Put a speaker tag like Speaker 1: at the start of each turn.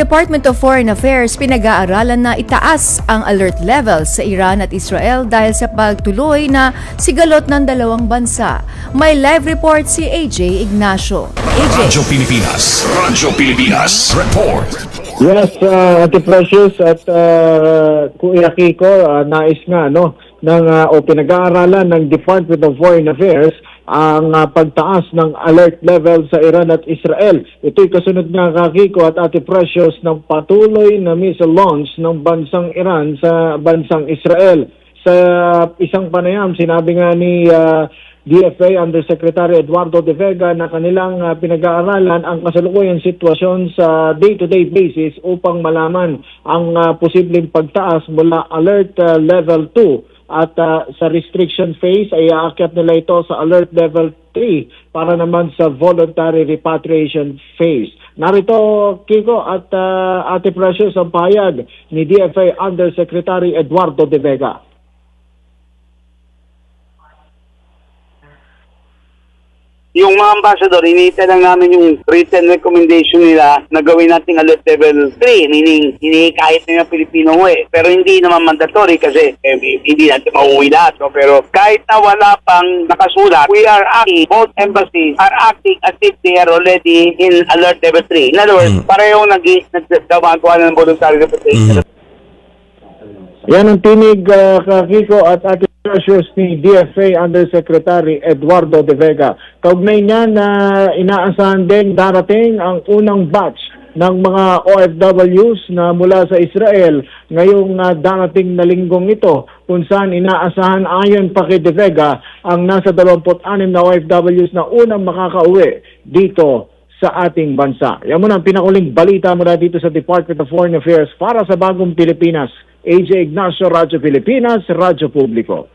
Speaker 1: Department of Foreign Affairs pinag-aaralan na itaas ang alert level sa Iran at Israel dahil sa pagtuloy na sigalot ng dalawang bansa. May live report si AJ Ignacio. AJ.
Speaker 2: Radyo Pilipinas. Radyo Pilipinas. Report.
Speaker 3: Yes, uh, Ate Precious at uh, Kuya Kiko, uh, nais nga no, ng, uh, o pinag-aaralan ng Department of Foreign Affairs ang uh, pagtaas ng alert level sa Iran at Israel. Ito'y kasunod nga Kiko at Ate Precious ng patuloy na missile launch ng bansang Iran sa bansang Israel. Sa isang panayam, sinabi nga ni uh, DFA Undersecretary Eduardo De Vega na kanilang uh, pinag-aaralan ang kasalukuyang sitwasyon sa day-to-day basis upang malaman ang uh, posibleng pagtaas mula alert uh, level 2 at uh, sa restriction phase ay aakyat nila ito sa alert level 3 para naman sa voluntary repatriation phase. Narito Kiko at uh, Ate Precious ang pahayag ni DFA Undersecretary Eduardo De Vega.
Speaker 4: Yung mga ambassador, iniita lang namin yung written recommendation nila na gawin nating alert level 3, meaning hinihikayat na yung Pilipino eh. Pero hindi naman mandatory kasi eh, hindi natin mauwi lahat. No? Pero kahit na wala pang nakasulat, we are acting, both embassies are acting as if they are already in alert level 3. In other words, pareho nag nagdamagawa ng voluntary repatriation.
Speaker 3: Yan ang tinig uh, Kiko at Ate Precious ni DFA Undersecretary Eduardo De Vega. Kaugnay niya na inaasahan din darating ang unang batch ng mga OFWs na mula sa Israel ngayong uh, darating na linggong ito kung saan inaasahan ayon pa kay De Vega ang nasa 26 na OFWs na unang makakauwi dito sa ating bansa. Yan muna ang pinakuling balita mula dito sa Department of Foreign Affairs para sa bagong Pilipinas. AJ Ignacio, Radyo Pilipinas, Radyo Publiko.